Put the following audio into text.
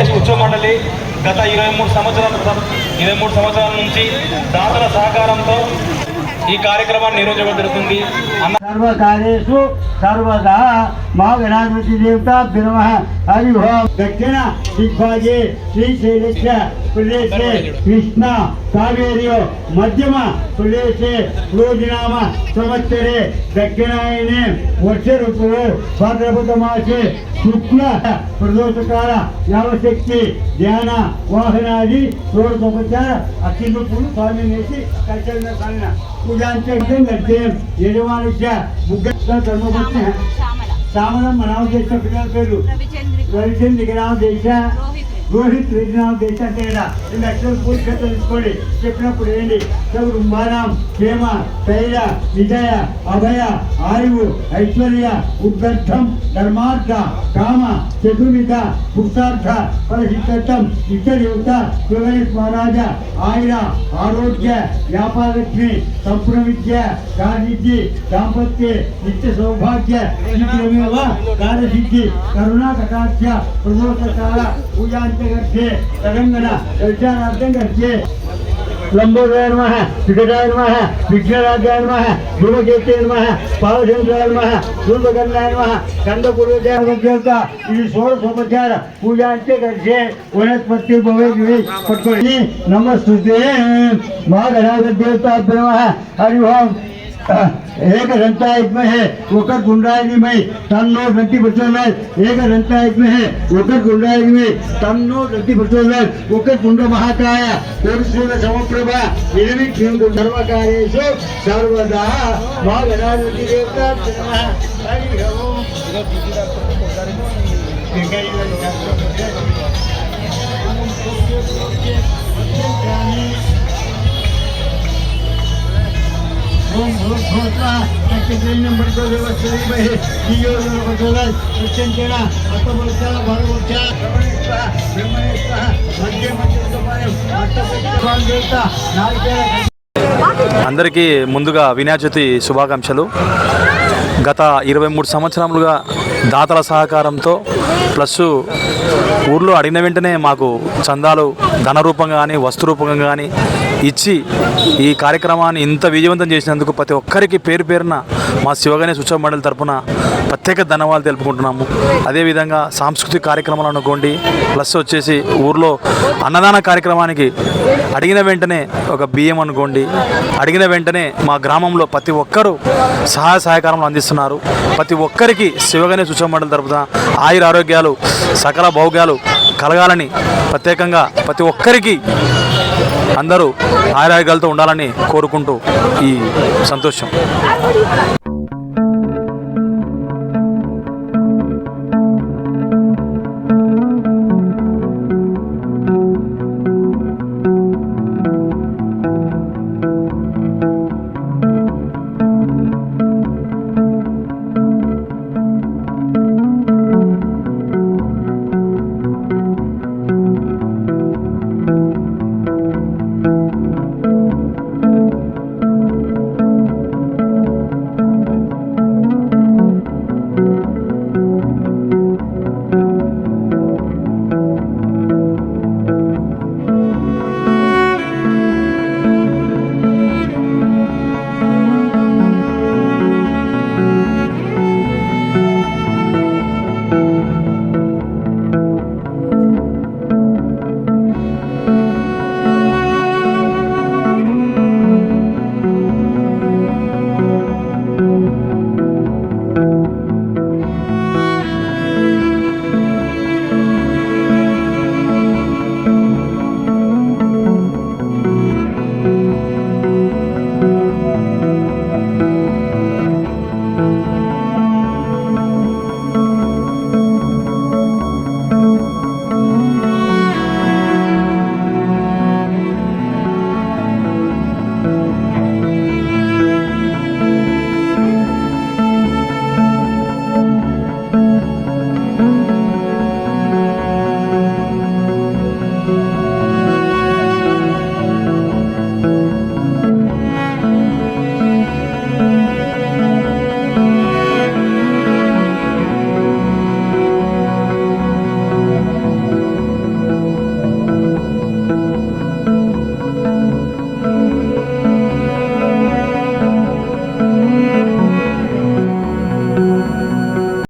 ఆంధ్రప్రదేశ్ ఉత్సవ మండలి గత ఇరవై మూడు సంవత్సరాల ఇరవై మూడు సంవత్సరాల నుంచి దాతల సహకారంతో ఈ కార్యక్రమాన్ని నిర్వహించడం జరుగుతుంది. అన్న सर्व कार्येषु सर्वदा महा गणाधिपति देवता विरम हरि ओम। दक्षिण दिग्भागे श्रीशैलस्य प्रदेशे कृष्णा कावेर्यो मध्यम प्रदेशे योजनाम संवत्सरे दक्षिणायने वर्षऋतुः भाद्रपदमासे शुक्ल प्रदोषकाल यावशक्ति ध्यान वाहनादि षोडशोपचार अखिल पूर्ण स्वामी कर्तव्य पूजांचे करते यजमानस्य కడితే యజమానుష్య ముగ్గ ధర్మపత్ని శ్యామల శ్యామలం మనామ చేసిన పిల్లల పేరు రవిచంద్రిక రవిచంద్ర దిగరామ దేశ రోహిత్ రోహిత్ రెడ్డినామ దేశ రెండు అక్షరాలు పూర్తిగా తెలుసుకోండి చెప్పినప్పుడు ఏంటి? సగురు మానాం క్షేమ తైల విజయ అభయ ఆయువు ఐశ్వర్య ఉద్గర్థం ధర్మార్థ కామ చతుర్విధ పురుషార్థ ఫలసిద్ధం ఇతరయుక్త శివగణేష్ మహారాజ ఆయుర ఆరోగ్య వ్యాపారలక్ష్మి సంపూర్ణ విద్య కార్యసిద్ధి దాంపత్య నిత్య సౌభాగ్య శీఘ్రమేవ కార్యసిద్ధి కరుణా కటాక్ష ప్రదోషకాల घरचे सगळ्यांना विचार आपल्या घरचे लंबोदय नमः विकटाय नमः विघ्नराजाय नमः ध्रुवकेतय नमः पावचंद्राय नमः दुर्भगन्नाय नमः कंदपूर्वजय देवता ही षोडशोपचार पूजांचे करते वनस्पती भवे दिवे पटकोई। नमस्तुते महागणाधिदेवता हरि हरिओम। एक रंता एक में है ओकर गुंडाएगी में तन नो रंती बच्चों में, एक रंता एक में है ओकर गुंडाएगी में तन नो रंती बचन है ओकर गुंड महाकाय, पुरुषों समप्रभा भी क्यों तो सर्व कार्येशु सर्वदा माँ गणाधि देवता हरि ओम Thank you. దేవత నాలుగేళ్ళ అందరికీ ముందుగా వినాయక శుభాకాంక్షలు. గత ఇరవై మూడు సంవత్సరములుగా దాతల సహకారంతో ప్లస్ ఊర్లో అడిగిన వెంటనే మాకు చందాలు ధన రూపంగా కానీ వస్తు రూపంగా కానీ ఇచ్చి ఈ కార్యక్రమాన్ని ఇంత విజయవంతం చేసినందుకు ప్రతి ఒక్కరికి పేరు పేరున మా శివగణేష్ ఉత్సవ మండలి తరపున ప్రత్యేక ధన్యవాదాలు తెలుపుకుంటున్నాము. అదేవిధంగా సాంస్కృతిక కార్యక్రమాలు అనుకోండి ప్లస్ వచ్చేసి ఊర్లో అన్నదాన కార్యక్రమానికి అడిగిన వెంటనే ఒక బియ్యం అనుకోండి అడిగిన వెంటనే మా గ్రామంలో ప్రతి ఒక్కరూ సహాయ సహకారం అందిస్తున్నారు. ప్రతి ఒక్కరికి శివగణేష్ ఉత్సవ మండలి తరపున ఆయుర ఆరోగ్యాలు సకల భౌగ్యాలు కలగాలని ప్రత్యేకంగా ప్రతి ఒక్కరికి అందరూ ఆయురారోగ్యాలతో ఉండాలని కోరుకుంటూ ఈ సంతోషం.